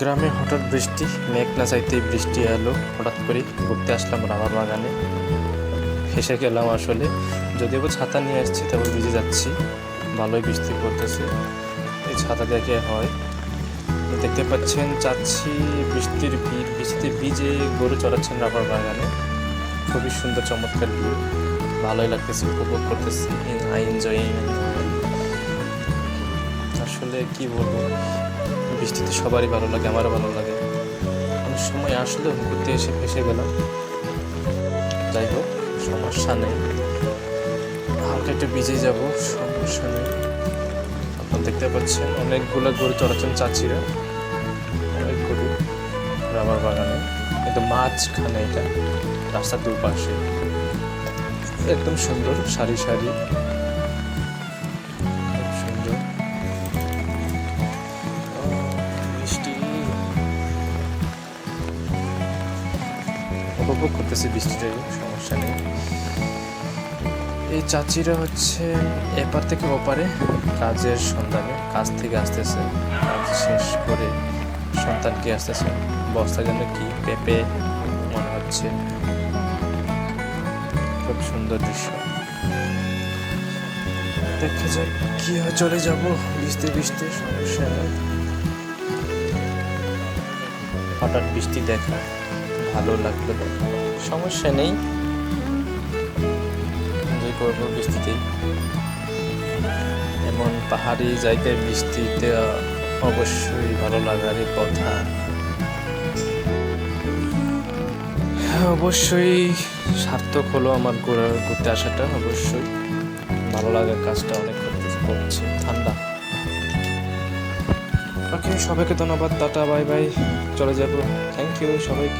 গ্রামে হঠাৎ বৃষ্টি মেঘ না চাইতেই বৃষ্টি এলো, হঠাৎ করে ঘুরতে আসলাম রাবার বাগানে। হেসে গেলাম আসলে, যদিও ছাতা নিয়ে আসছি, তবে ভিজে যাচ্ছি। ভালোই বৃষ্টি পড়তেছে। এই ছাতা দেখে হয়? দেখতে পাচ্ছেন, চাচ্ছি বৃষ্টির ভিড়, বৃষ্টিতে ভিজে গরু চড়াচ্ছেন রাবার বাগানে। খুবই সুন্দর, চমৎকার ভিউ ভালোই লাগতেছে, উপভোগ করতেছি। আই এনজয়িং আসলে কি বলব? বৃষ্টিতে সবারই ভালো লাগে, আমারও ভালো লাগে। অনেক সময় আসলে ঘুরতে এসে ফেসে গেলাম। যাই হোক, সমস্যা নেই। হালকা একটু ভিজে যাব, সমস্যা নেই। আপনারা দেখতে পাচ্ছেন, অনেকগুলো গরু চড়াচ্ছেন চাচিরা। অনেক গরু রাবার বাগানে। কিন্তু মাঝখানে এটা, রাস্তার দুপাশে। একদম সুন্দর, সারি সারি। উপভোগ করতেছি বৃষ্টিটাই, সমস্যা নেই। এই চাচিরা হচ্ছে এপার থেকে ওপারে কাজের সন্ধানে, কাজ থেকে আসতেছে। কাজ শেষ করে সন্তানকে আসতেছে? বস্তা যেন কি পেঁপে মনে হচ্ছে। খুব সুন্দর দৃশ্য। দেখা যাক কি চলে যাব বৃষ্টি বৃষ্টি, সমস্যা হঠাৎ বৃষ্টি দেখা। ভালো লাগল সমস্যা নেই। এনজয় করব বৃষ্টিতেই এমন পাহাড়ি জায়গায় বৃষ্টিতে অবশ্যই ভালো লাগারই কথা। হ্যাঁ, অবশ্যই সার্থক হলো আমার ঘুরতে আসাটা অবশ্যই। ভালো লাগার কাজটা অনেক করছে। ঠান্ডা। ওকে সবাইকে ধন্যবাদ। Tata bye bye. চলে যাব। থ্যাংক ইউ সবাইকে।